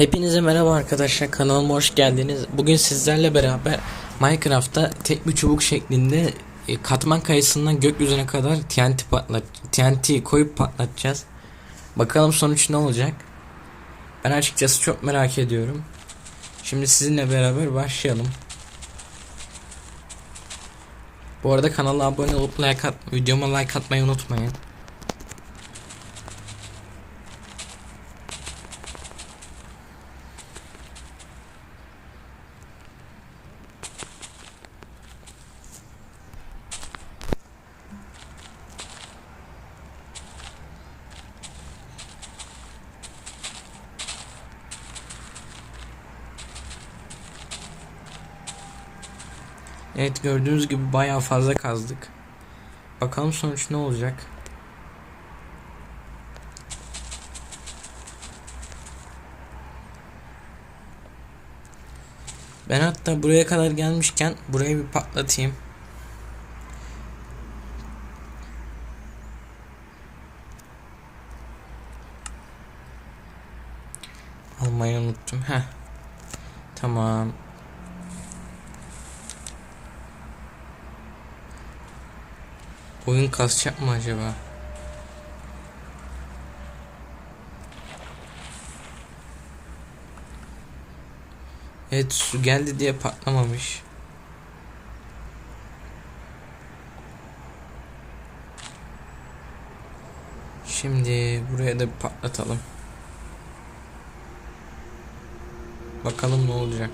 Hepinize merhaba arkadaşlar kanalıma hoş geldiniz. Bugün sizlerle beraber Minecraft'ta tek bir çubuk şeklinde e, katman kayısından gökyüzüne kadar TNT TNT koyup patlatacağız. Bakalım sonuç ne olacak? Ben açıkçası çok merak ediyorum. Şimdi sizinle beraber başlayalım. Bu arada kanala abone olup like at, videoma like atmayı unutmayın. Evet gördüğünüz gibi bayağı fazla kazdık. Bakalım sonuç ne olacak. Ben hatta buraya kadar gelmişken burayı bir patlatayım. Almayı unuttum. Heh. Tamam. Oyun kasacak mı acaba? Evet su geldi diye patlamamış. Şimdi buraya da bir patlatalım. Bakalım ne olacak.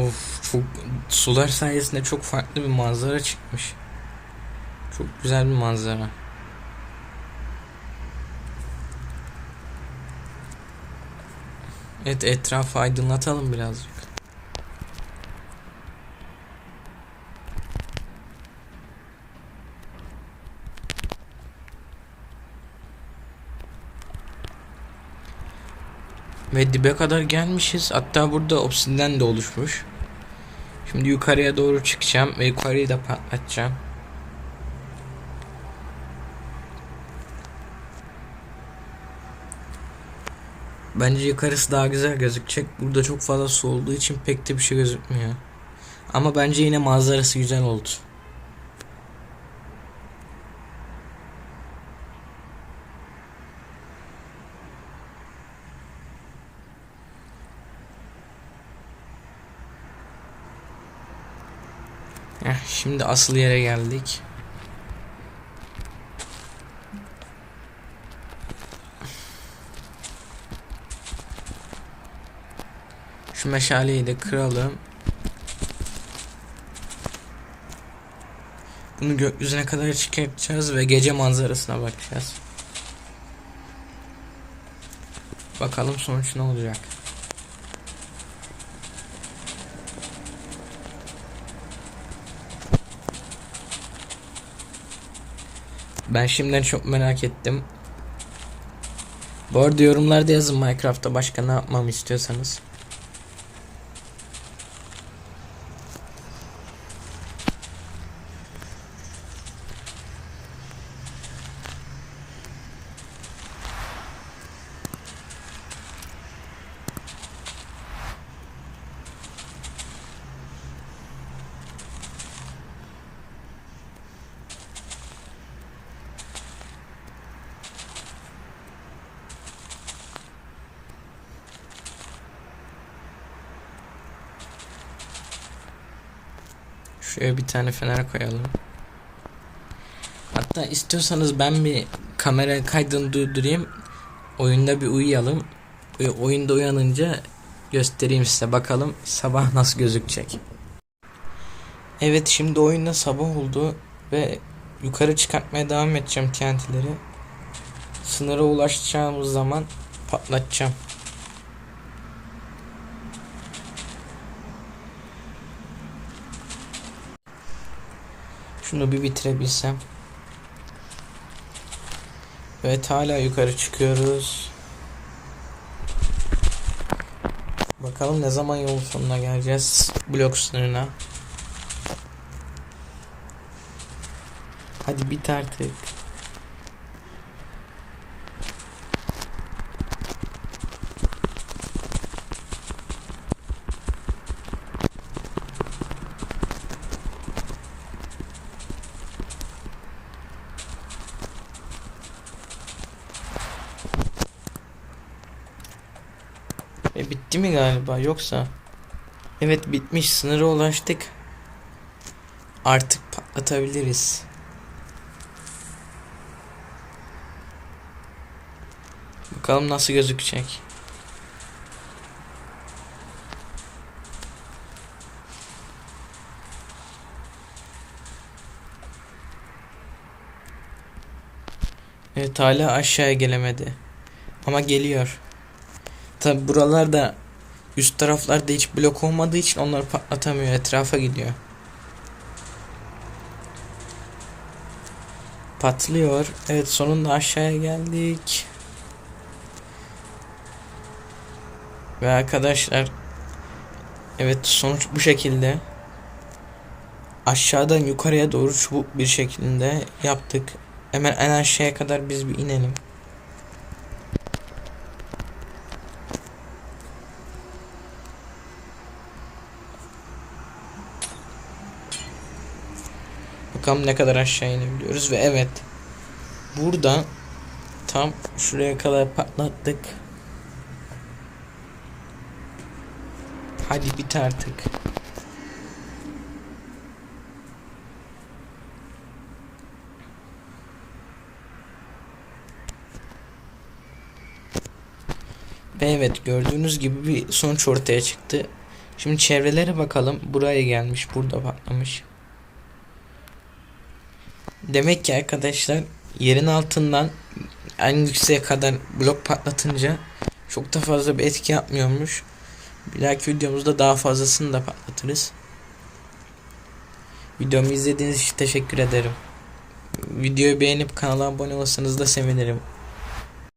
Of çok sular sayesinde çok farklı bir manzara çıkmış. Çok güzel bir manzara. Evet etrafı aydınlatalım birazcık. Ve dibe kadar gelmişiz. Hatta burada obsidian de oluşmuş. Şimdi yukarıya doğru çıkacağım ve yukarıyı da patlatacağım. Bence yukarısı daha güzel gözükecek. Burada çok fazla su olduğu için pek de bir şey gözükmüyor. Ama bence yine manzarası güzel oldu. Heh, şimdi asıl yere geldik. Şu meşaleyi de kıralım. Bunu gökyüzüne kadar çıkartacağız ve gece manzarasına bakacağız. Bakalım sonuç ne olacak. Ben şimdiden çok merak ettim. Bu arada yorumlarda yazın Minecraft'ta başka ne yapmamı istiyorsanız. Şuraya bir tane fener koyalım. Hatta istiyorsanız ben bir kamera kaydını durdurayım. Oyunda bir uyuyalım. Oyunda uyanınca göstereyim size. Bakalım sabah nasıl gözükecek. Evet şimdi oyunda sabah oldu ve yukarı çıkartmaya devam edeceğim TNT'leri. Sınıra ulaşacağımız zaman patlatacağım. Şunu bir bitirebilsem. Evet hala yukarı çıkıyoruz. Bakalım ne zaman yol sonuna geleceğiz. Blok sınırına. Hadi bit artık. Bitti mi galiba yoksa? Evet bitmiş sınıra ulaştık. Artık patlatabiliriz. Bakalım nasıl gözükecek. Evet hala aşağıya gelemedi. Ama geliyor. Tabi buralarda üst taraflarda hiç blok olmadığı için onları patlatamıyor. Etrafa gidiyor. Patlıyor. Evet sonunda aşağıya geldik. Ve arkadaşlar Evet sonuç bu şekilde. Aşağıdan yukarıya doğru çubuk bir şekilde yaptık. Hemen en aşağıya kadar biz bir inelim. Bakalım ne kadar aşağı inebiliyoruz ve evet. Burada tam şuraya kadar patlattık. Hadi bit artık. Ve evet gördüğünüz gibi bir sonuç ortaya çıktı. Şimdi çevrelere bakalım. Buraya gelmiş. Burada patlamış. Demek ki arkadaşlar yerin altından en yükseğe kadar blok patlatınca çok da fazla bir etki yapmıyormuş. Bir dahaki videomuzda daha fazlasını da patlatırız. Videomu izlediğiniz için teşekkür ederim. Videoyu beğenip kanala abone olursanız da sevinirim.